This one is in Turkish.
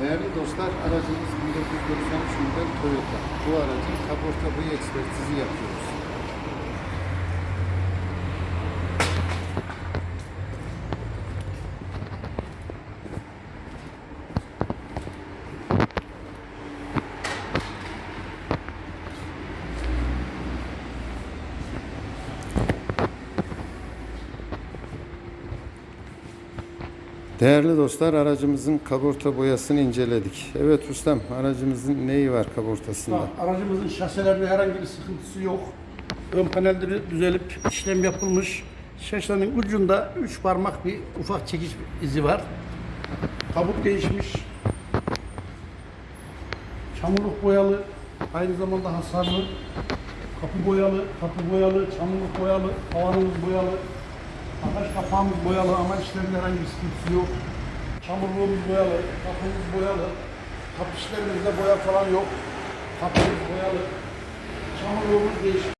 Değerli dostlar, aracımız 1993 model Toyota. Bu aracın kaporta boya ekspertizi yapıyoruz. Değerli dostlar, aracımızın kaporta boyasını inceledik. Evet ustam, aracımızın neyi var kaportasında? Bak, aracımızın şaselerinde herhangi bir sıkıntısı yok. Ön panelleri düzelip işlem yapılmış. Şaşanın ucunda üç parmak bir ufak çekiş izi var. Kabuk değişmiş. Çamurluk boyalı. Aynı zamanda hasarlı. Kapı boyalı, kapı boyalı, çamurluk boyalı, havanımız boyalı. Bagaj kapağımız boyalı ama işlerinde herhangi bir sıkıntısı yok. Çamurluğumuz boyalı, kapımız boyalı. Kapı işlerimizde boya falan yok. Kapımız boyalı. Çamurluğumuz değişik.